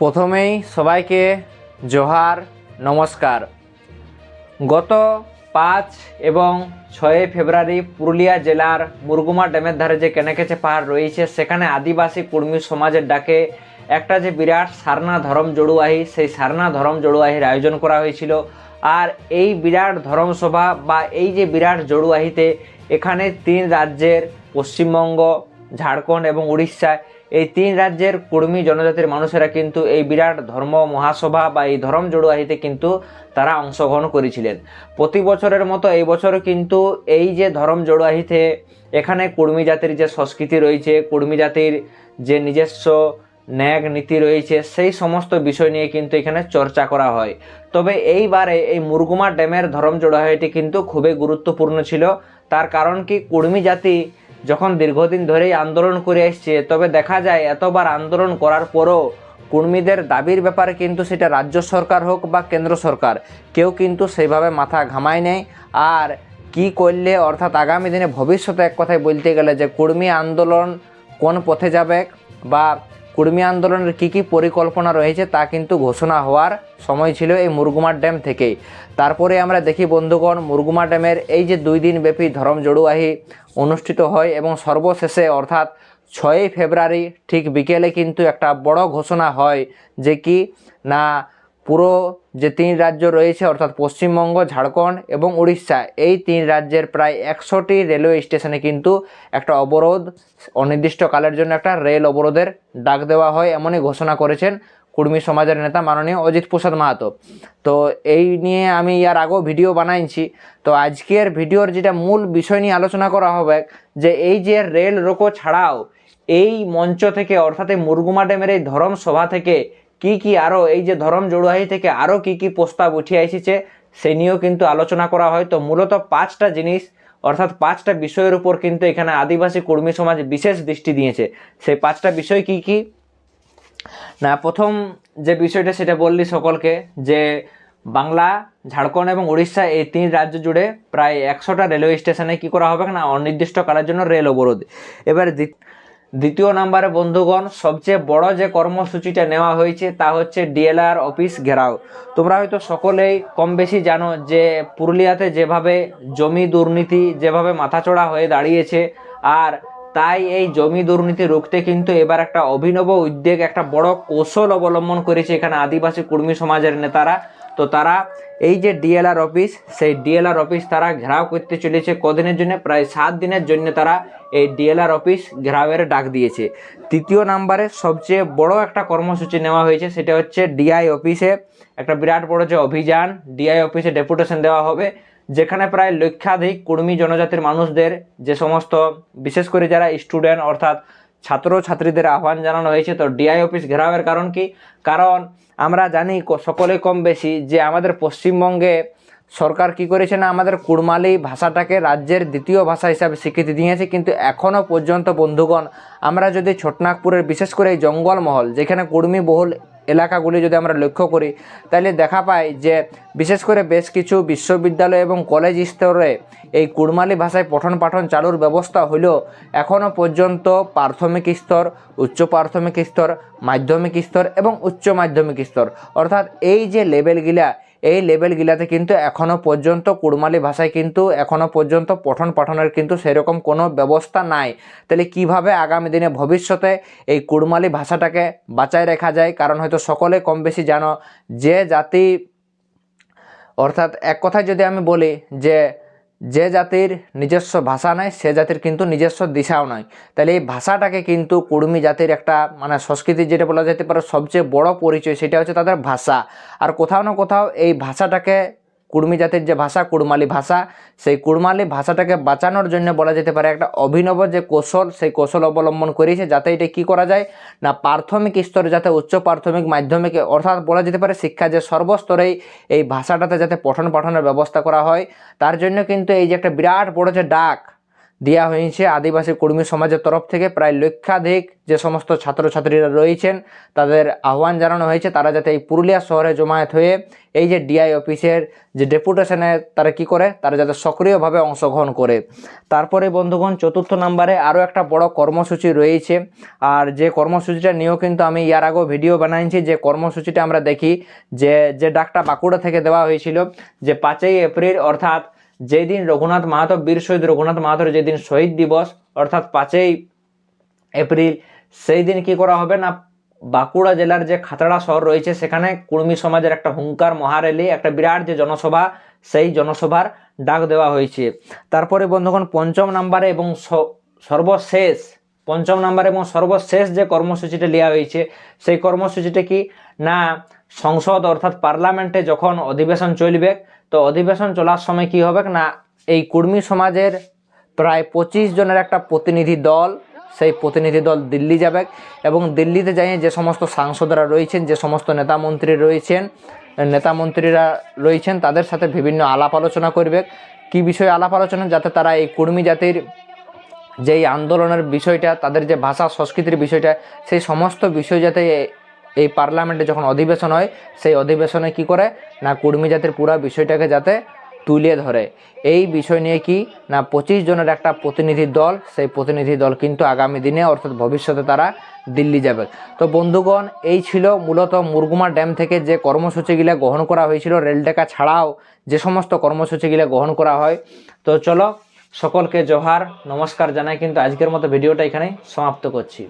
প্রথমেই সবাইকে জোহার, নমস্কার। গত পাঁচ এবং ছয় ফেব্রুয়ারি পুরুলিয়া জেলার মুরগুমা ড্যামের ধারে যে কেনেকেচে পাহাড় রয়েছে, সেখানে আদিবাসী কুর্মী সমাজের ডাকে একটা যে বিরাট সারনা ধরম জড়ুয়াহি, সেই সারনা ধরম জড়ুয়াহির আয়োজন করা হয়েছিল। আর এই বিরাট ধরম সভা বা এই যে বিরাট জড়ুয়াহিতে এখানে তিন রাজ্যের পশ্চিমবঙ্গ, ঝাড়খণ্ড এবং উড়িষ্যা এই তিন রাজ্যের কুর্মী জনজাতির মানুষেরা কিন্তু এই বিরাট ধর্ম মহাসভা বা এই ধর্ম জড়ুয়াহিতে কিন্তু তারা অংশগ্রহণ করেছিলেন। প্রতি বছরের মতো এই বছরও কিন্তু এই যে ধর্ম জড়ুয়াহিতে এখানে কুর্মী জাতির যে সংস্কৃতি রয়েছে, কুর্মী জাতির যে নিজস্ব ন্যাক নীতি রয়েছে, সেই সমস্ত বিষয় নিয়ে কিন্তু এখানে চর্চা করা হয়। তবে এইবারে এই মুরগুমা ড্যামের ধর্ম জড়াহাইটি কিন্তু খুবই গুরুত্বপূর্ণ ছিল। তার কারণ কি, কুর্মী জাতি যখন দীর্ঘদিন ধরেই আন্দোলন করে এসছে, তবে দেখা যায় এতবার আন্দোলন করার পরও কর্মীদের দাবির ব্যাপারে কিন্তু সেটা রাজ্য সরকার হোক বা কেন্দ্র সরকার, কেউ কিন্তু সেইভাবে মাথা ঘামায় নেয় আর কি করলে, অর্থাৎ আগামী দিনে ভবিষ্যতে এক কথায় বলতে গেলে যে কর্মী আন্দোলন কোন পথে যাবে বা কুর্মী আন্দোলনের কী কী পরিকল্পনা রয়েছে তা কিন্তু ঘোষণা হওয়ার সময় ছিল এই মুরগুমার ড্যাম থেকেই। তারপরে আমরা দেখি, বন্ধুগণ, মুরগুমা ড্যামের এই যে দুই দিন ব্যাপী ধরম জড়ুয়াহি অনুষ্ঠিত হয় এবং সর্বশেষে অর্থাৎ ছয়ই ফেব্রুয়ারি ঠিক বিকেলে কিন্তু একটা বড় ঘোষণা হয় যে কি না পুরো যে তিন রাজ্য রয়েছে, অর্থাৎ পশ্চিমবঙ্গ, ঝাড়খণ্ড এবং উড়িষ্যা, এই তিন রাজ্যের প্রায় একশোটি রেলওয়ে স্টেশনে কিন্তু একটা অবরোধ, অনির্দিষ্টকালের জন্য একটা রেল অবরোধের ডাক দেওয়া হয় এমনই ঘোষণা করেছেন কুর্মী সমাজের নেতা মাননীয় অজিত প্রসাদ মাহাতো। তো এই নিয়ে আমি ইয়ার আগেও ভিডিও বানাইছি। তো আজকের ভিডিওর যেটা মূল বিষয় নিয়ে আলোচনা করা হবে, যে এই যে রেল রোকো ছাড়াও এই মঞ্চ থেকে, অর্থাৎ এই মুরগুমা ড্যামের এই ধরম সভা থেকে কি কি আরও এই যে ধরম জড়ুয়াহি থেকে আরও কি কি প্রস্তাব উঠে এসেছে সে নিয়েও কিন্তু আলোচনা করা হয়। তো মূলত পাঁচটা জিনিস, অর্থাৎ পাঁচটা বিষয়ের উপর কিন্তু এখানে আদিবাসী কর্মী সমাজ বিশেষ দৃষ্টি দিয়েছে। সেই পাঁচটা বিষয় কি কি? না, প্রথম যে বিষয়টা সেটা বললি সকলকে যে বাংলা, ঝাড়খণ্ড এবং উড়িষ্যা এই তিন রাজ্য জুড়ে প্রায় একশোটা রেলওয়ে স্টেশনে কি করা হবে না, অনির্দিষ্ট অনির্দিষ্টকালের জন্য রেল অবরোধ। এবার দ্বিতীয় নাম্বারে বন্ধুগণ, সবচেয়ে বড় যে কর্মসূচিটা নেওয়া হয়েছে তা হচ্ছে ডিএলআর অফিস ঘেরাও। তোমরা হয়তো সকলেই কম বেশি জানো যে পুরুলিয়াতে যেভাবে জমি দুর্নীতি, যেভাবে মাথাচড়া হয়ে দাঁড়িয়েছে, আর তাই এই জমি দুর্নীতি রুখতে কিন্তু এবার একটা অভিনব উদ্যোগ, একটা বড় কৌশল অবলম্বন করেছে এখানে আদিবাসী কর্মী সমাজের নেতারা। তো তারা এই যে ডিএলআর অফিস সেই ডিএলআর অফিস তারা ঘেরাও করতে চলেছে কদিনের জন্য? প্রায় সাত দিনের জন্য তারা এই ডিএলআর অফিস ঘেরাওয়ের ডাক দিয়েছে। তৃতীয় নাম্বারে সবচেয়ে বড় একটা কর্মসূচি নেওয়া হয়েছে, সেটা হচ্ছে ডিআই অফিসে একটা বিরাট বড় যে অভিযান ডিআই অফিসে ডেপুটেশন দেওয়া হবে, যেখানে প্রায় লক্ষাধিক কুর্মী জনজাতির মানুষদের যে সমস্ত, বিশেষ করে যারা স্টুডেন্ট অর্থাৎ ছাত্র ছাত্রীদের আহ্বান জানানো হয়েছে। তো ডিআই অফিস ঘেরাওয়ের কারণ কি? কারণ আমরা জানি সকলে কম বেশি যে আমাদের পশ্চিমবঙ্গে সরকার কি করেছে না, আমাদের কুড়মালি ভাষাটাকে রাজ্যের দ্বিতীয় ভাষা হিসাবে স্বীকৃতি দিয়েছে। কিন্তু এখনও পর্যন্ত বন্ধুগণ, আমরা যদি ছোটনাগপুরের বিশেষ করে এই জঙ্গলমহল, যেখানে কুর্মী বহুল এলাকাগুলি যদি আমরা লক্ষ্য করি, তাহলে দেখা পাই যে বিশেষ করে বেশ কিছু বিশ্ববিদ্যালয় এবং কলেজ স্তরে এই কুড়মালি ভাষায় পঠন পাঠন চালুর ব্যবস্থা হলেও এখনও পর্যন্ত প্রাথমিক স্তর, উচ্চ প্রাথমিক স্তর, মাধ্যমিক স্তর এবং উচ্চ মাধ্যমিক স্তর। অর্থাৎ এই যে লেভেলগুলা এই লেভেলগুলাতে কিন্তু এখনও পর্যন্ত কুড়মালি ভাষায় কিন্তু এখনও পর্যন্ত পঠন পাঠনের কিন্তু সেরকম কোনো ব্যবস্থা নাই। তাহলে কীভাবে আগামী দিনে ভবিষ্যতে এই কুড়মালি ভাষাটাকে বাঁচায় রাখা যায়? কারণ হয়তো সকলে কম বেশি জানো যে জাতি, অর্থাৎ এক কথায় যদি আমি বলি যে যে জাতির নিজস্ব ভাষা নাই, সে জাতির কিন্তু নিজস্ব দিশাও নয় তাহলে এই ভাষাটাকে কিন্তু কুর্মী জাতির একটা মানে সংস্কৃতি যেটা বলা যেতে পারে, সবচেয়ে বড় পরিচয়, সেটা হচ্ছে তাদের ভাষা। আর কোথাও না কোথাও এই ভাষাটাকে কুর্মী জাতির যে ভাষা, কুড়মালি ভাষা, সেই কুড়মালি ভাষাটাকে বাঁচানোর জন্য বলা যেতে পারে একটা অভিনব যে কৌশল, সেই কৌশল অবলম্বন করেছে যাতে এটা কি করা যায় না প্রাথমিক স্তরে যাতে উচ্চ প্রাথমিক মাধ্যমিক, অর্থাৎ বলা যেতে পারে শিক্ষা যে সর্বস্তরেই এই ভাষাটাতে যাতে পঠন পাঠনের ব্যবস্থা করা হয়, তার জন্য কিন্তু এই যে একটা বিরাট বড় যে ডাক দেওয়া হয়েছে। আদিবাসী কর্মী সমাজের তরফ থেকে প্রায় লক্ষাধিক যে সমস্ত ছাত্রছাত্রীরা রয়েছেন, তাদের আহ্বান জানানো হয়েছে। তারা যাতে এই পুরুলিয়া শহরে জমায়েত হয়ে এই যে ডিআই অফিসের যে ডেপুটেশনে তারা কি করে, তারা যাতে সক্রিয়ভাবে অংশগ্রহণ করে। তারপরে বন্ধুগণ, চতুর্থ নম্বরে আরও একটা বড় কর্মসূচি রয়েছে। আর যে কর্মসূচিটা নিয়েও কিন্তু আমি ইয়ার আগেও ভিডিও বানাইছি। যে কর্মসূচিটা আমরা দেখি, যে যে ডাকটা বাঁকুড়া থেকে দেওয়া হয়েছিল, যে পাঁচই এপ্রিল, অর্থাৎ যেই দিন রঘুনাথ মাহাতো বীর শহীদ রঘুনাথ মাহাতোর যেদিন শহীদ দিবস, অর্থাৎ পাঁচই এপ্রিল সেই দিন কি করা হবে না? বাঁকুড়া জেলার যে খাতড়া শহর রয়েছে, সেখানে কুর্মী সমাজের একটা হুঙ্কার, মহারেলি, একটা বিরাট যে জনসভা, সেই জনসভার ডাক দেওয়া হয়েছে। তারপরে বন্ধুগণ, পঞ্চম নাম্বারে এবং সর্বশেষ, পঞ্চম নাম্বারে এবং সর্বশেষ যে কর্মসূচিটা নেওয়া হয়েছে, সেই কর্মসূচিটা কি না সংসদ অর্থাৎ পার্লামেন্টে যখন অধিবেশন চলবে তো অধিবেশন চলার সময় কি হবে না, এই কুর্মী সমাজের প্রায় পঁচিশ জনের একটা প্রতিনিধি দল, সেই প্রতিনিধি দল দিল্লি যাবে এবং দিল্লিতে যাই যে সমস্ত সাংসদরা রয়েছেন, যে সমস্ত নেতা মন্ত্রী রয়েছেন, নেতা মন্ত্রীরা রয়েছেন, তাদের সাথে বিভিন্ন আলাপ আলোচনা করবে। কি বিষয়ে আলাপ আলোচনা? যাতে তারা এই কুর্মী জাতির যেই আন্দোলনের বিষয়টা, তাদের যে ভাষা সংস্কৃতির বিষয়টা, সেই সমস্ত বিষয় যাতে এই পার্লামেন্টে যখন অধিবেশন হয়, সেই অধিবেশনে কি করে? না কুর্মী জাতির পুরো বিষয়টাকে যাতে তুলে ধরে। এই বিষয় নিয়ে কি? না পঁচিশ জনের একটা প্রতিনিধি দল, সেই প্রতিনিধি দল কিন্তু আগামী দিনে, অর্থাৎ ভবিষ্যতে তারা দিল্লি যাবে। তো বন্ধুগণ, এই ছিল মূলত মুরগুমা ড্যাম থেকে যে কর্মসূচিগুলো গ্রহণ করা হয়েছিল রেলটেকা ছাড়াও যে সমস্ত কর্মসূচিগুলো গ্রহণ করা হয়। তো চলো, সকলকে জোহার, নমস্কার জানাই, কিন্তু আজকের মতো ভিডিওটা এখানে সমাপ্ত করছি।